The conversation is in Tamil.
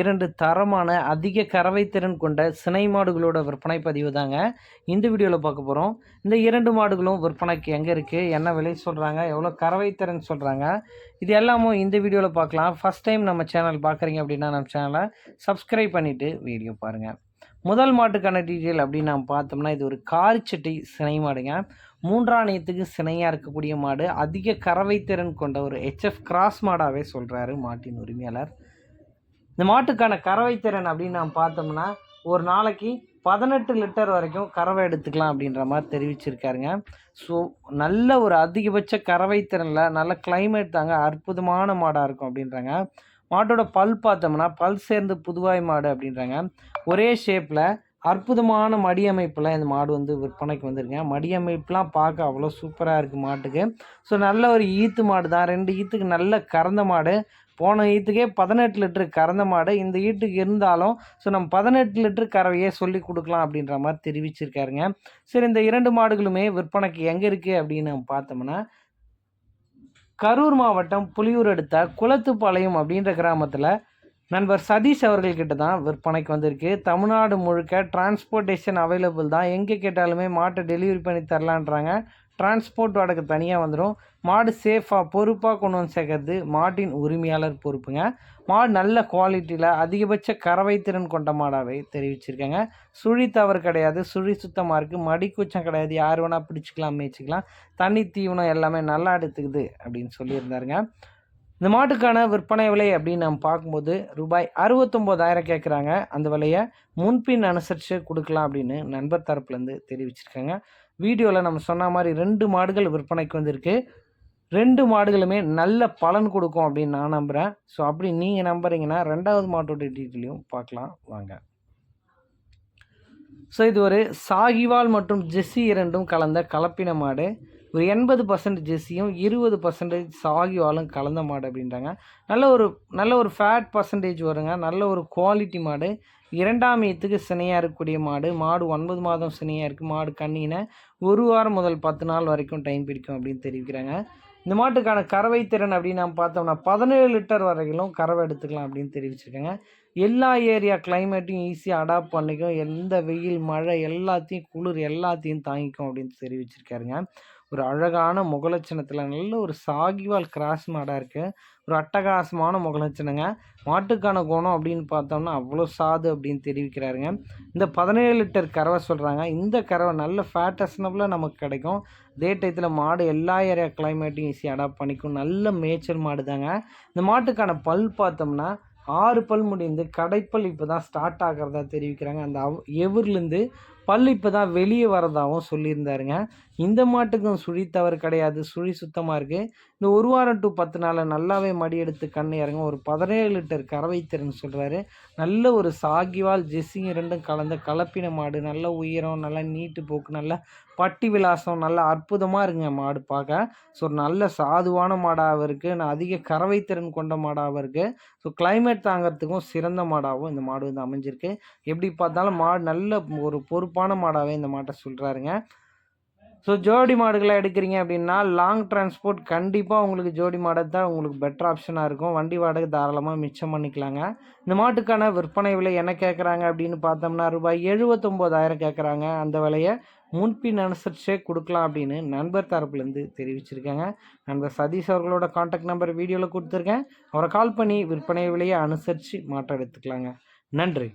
இரண்டு தரமான அதிக கறவை திறன் கொண்ட சினை மாடுகளோட விற்பனை பதிவு தாங்க. இந்த வீடியோவில் பார்க்க போகிறோம் இந்த இரண்டு மாடுகளும் விற்பனைக்கு எங்கே இருக்குது என்ன விலை சொல்கிறாங்க எவ்வளோ கறவை திறன் சொல்கிறாங்க இது எல்லாமும் இந்த வீடியோவில் பார்க்கலாம். ஃபஸ்ட் டைம் நம்ம சேனல் பார்க்குறீங்க அப்படின்னா நம்ம சேனலை சப்ஸ்கிரைப் பண்ணிவிட்டு வீடியோ பாருங்கள் முதல் மாட்டுக்கான டீட்டெயில் அப்படின்னு நாம் பார்த்தோம்னா இது ஒரு காரிச்சட்டி சினை மாடுங்க. மூன்றாணியத்துக்கு சினையாக இருக்கக்கூடிய மாடு அதிக கறவை திறன் கொண்ட ஒரு ஹெச்எஃப் கிராஸ் மாடாகவே சொல்கிறாரு மாட்டின் உரிமையாளர். இந்த மாட்டுக்கான கறவை திறன் அப்படின்னு நாம் பார்த்தோம்னா ஒரு நாளைக்கு பதினெட்டு லிட்டர் வரைக்கும் கறவை எடுத்துக்கலாம் அப்படின்ற மாதிரி தெரிவிச்சிருக்காருங்க. ஸோ நல்ல ஒரு அதிகபட்ச கறவை திறனில் நல்ல கிளைமேட் தாங்க அற்புதமான மாடாக இருக்கும் அப்படின்றாங்க. மாட்டோட பல் பார்த்தோம்னா பல் சேர்ந்து புதுவாய் மாடு அப்படின்றாங்க. ஒரே ஷேப்பில் அற்புதமான மடியமைப்பில் இந்த மாடு வந்து விற்பனைக்கு வந்திருங்க மடியமைப்புலாம் பார்க்க அவ்வளோ சூப்பராக இருக்குது மாட்டுக்கு. ஸோ நல்ல ஒரு ஈத்து மாடு தான் ரெண்டு ஈத்துக்கு நல்ல கறந்த மாடு. போன ஈத்துக்கே பதினெட்டு லிட்டரு கறந்த மாடு. இந்த ஈட்டுக்கு இருந்தாலும் ஸோ நம்ம பதினெட்டு லிட்டரு கறவையே சொல்லி கொடுக்கலாம் அப்படின்ற மாதிரி தெரிவிச்சிருக்காருங்க. சரி இந்த இரண்டு மாடுகளுமே விற்பனைக்கு எங்கே இருக்குது அப்படின்னு நம்ம பார்த்தோம்னா கரூர் மாவட்டம் புலியூர் அடுத்த குளத்துப்பாளையம் அப்படின்ற கிராமத்தில் நண்பர் சதீஷ் அவர்கள்கிட்ட தான் விற்பனைக்கு வந்திருக்கு. தமிழ்நாடு முழுக்க டிரான்ஸ்போர்ட்டேஷன் அவைலபிள் தான். எங்கே கேட்டாலுமே மாட்டை டெலிவரி பண்ணி தரலான்றாங்க. டிரான்ஸ்போர்ட் வடக்கு தனியாக வந்துடும் மாடு சேஃபாக பொறுப்பாக கொண்டு வந்து சேர்க்கறது மாட்டின் உரிமையாளர் பொறுப்புங்க. மாடு நல்ல குவாலிட்டியில் அதிகபட்ச கறவை திறன் கொண்ட மாடாகவே தெரிவிச்சிருக்காங்க. சுழி தவறு கிடையாது. சுழி சுத்தமாக இருக்குது மடிக்கூச்சம் கிடையாது. யார் வேணால் பிடிச்சிக்கலாம் மேய்ச்சிக்கலாம். தண்ணி தீவனம் எல்லாமே நல்லா எடுத்துக்குது அப்படின்னு சொல்லியிருந்தாருங்க. இந்த மாட்டுக்கான விற்பனை விலை அப்படின்னு நம்ம பார்க்கும்போது ரூபாய் அறுபத்தொம்போதாயிரம் கேட்குறாங்க. அந்த விலையை முன்பின் அனுசரித்து கொடுக்கலாம் அப்படின்னு நண்பர் தரப்புலேருந்து தெரிவிச்சிருக்காங்க. வீடியோவில் நம்ம சொன்ன மாதிரி ரெண்டு மாடுகள் விற்பனைக்கு வந்திருக்கு. ரெண்டு மாடுகளுமே நல்ல பலன் கொடுக்கும் அப்படின்னு நான் நம்புகிறேன் ஸோ அப்படி நீங்கள் நம்புறீங்கன்னா ரெண்டாவது மாட்டோட டீட்டெயிலையும் பார்க்கலாம். வாங்க. ஸோ இது ஒரு சாகிவால் மற்றும் ஜெஸ்ஸி இரண்டும் கலந்த கலப்பின மாடு. ஒரு எண்பது பர்சன்ட் ஜெர்சியும் இருபது பர்சன்டேஜ் சாகிவாலும் கலந்த மாடு அப்படின்றாங்க. நல்ல ஒரு நல்ல ஒரு ஃபேட் பர்சன்டேஜ் வருங்க. நல்ல ஒரு குவாலிட்டி மாடு. இரண்டாம் ஈத்துக்கு சினையாக இருக்கக்கூடிய மாடு. மாடு ஒன்பது மாதம் சினையாக இருக்குது மாடு கண்ணினை ஒரு வாரம் முதல் பத்து நாள் வரைக்கும் டைம் பிடிக்கும் அப்படின்னு தெரிவிக்கிறாங்க. இந்த மாட்டுக்கான கறவை திறன் அப்படின்னு நம்ம பார்த்தோம்னா பதினேழு லிட்டர் வரைக்கும் கறவை எடுத்துக்கலாம் அப்படின்னு தெரிவிச்சிருக்காங்க. எல்லா ஏரியா கிளைமேட்டையும் ஈஸியாக அடாப்ட் பண்ணிக்கும். எந்த வெயில் மழை எல்லாத்தையும் குளிர் எல்லாத்தையும் தாங்கிக்கும் அப்படின்னு தெரிவிச்சிருக்காருங்க. ஒரு அழகான முகலட்சணத்தில் நல்ல ஒரு சாகிவால் கிராஸ் மாடாக இருக்குது ஒரு அட்டகாசமான முகலட்சணங்க. மாட்டுக்கான குணம் அப்படின்னு பார்த்தோம்னா அவ்வளோ சாது அப்படின்னு தெரிவிக்கிறாருங்க. இந்த பதினேழு லிட்டர் கறவை சொல்கிறாங்க இந்த கறவை நல்ல ஃபேட்டஸ்னபிளாக நமக்கு கிடைக்கும். அதே டயத்தில் மாடு எல்லா ஏரியா கிளைமேட்டையும் ஈஸியாக அடாப்ட் பண்ணிக்கும். நல்ல மேய்ச்சல் மாடு தாங்க இந்த மாட்டுக்கான பல் பார்த்தோம்னா ஆறு பல் முடிந்து கடைப்பல் இப்போ தான் ஸ்டார்ட் ஆகிறதா தெரிவிக்கிறாங்க. அந்த அவ் எவர்லேருந்து பல் இப்போ தான் வெளியே வரதாகவும் சொல்லியிருந்தாருங்க. இந்த மாட்டுக்கும் சுழி தவறு கிடையாது. சுழி சுத்தமாக இருக்குது இந்த ஒரு வாரம் டு பத்து நாளில் நல்லாவே மடி எடுத்து கண்ணு இறங்க ஒரு பதினேழு லிட்டர் கறவை திறன் சொல்கிறாரு நல்ல ஒரு சாகிவால் ஜெஸ்ஸிங் ரெண்டும் கலந்த கலப்பின மாடு. நல்ல உயரம் நல்ல நீட்டு போக்கு நல்ல பட்டி விலாசம் நல்ல அற்புதமாக இருக்குங்க மாடு பார்க்க. ஸோ நல்ல சாதுவான மாடாகவும் இருக்குது நான் அதிக கறவை திறன் கொண்ட மாடாகவும் இருக்குது ஸோ கிளைமேட் தாங்கிறதுக்கும் சிறந்த மாடாகவும் இந்த மாடு வந்து அமைஞ்சிருக்கு. எப்படி பார்த்தாலும் மாடு நல்ல ஒரு பொறுப்பு பொறுப்பான மாடாகவே இந்த மாட்டை சொல்கிறாருங்க ஸோ ஜோடி மாடுகளை எடுக்கிறீங்க அப்படின்னா லாங் டிரான்ஸ்போர்ட் கண்டிப்பாக உங்களுக்கு ஜோடி மாடை தான் உங்களுக்கு பெட்டர் ஆப்ஷனாக இருக்கும். வண்டி வாடகை தாராளமாக மிச்சம் பண்ணிக்கலாங்க. இந்த மாட்டுக்கான விற்பனை விலை என்ன கேட்குறாங்க அப்படின்னு பார்த்தோம்னா ரூபாய் எழுபத்தொம்போதாயிரம் கேட்குறாங்க அந்த விலையை முன்பின் அனுசரிச்சே கொடுக்கலாம் அப்படின்னு நண்பர் தரப்புலேருந்து தெரிவிச்சிருக்காங்க. நண்பர் சதீஷ் அவர்களோட காண்டாக்ட் நம்பர் வீடியோவில் கொடுத்துருக்கேன். அவரை கால் பண்ணி விற்பனை விலையை அனுசரித்து மாற்றம் எடுத்துக்கலாங்க. நன்றி.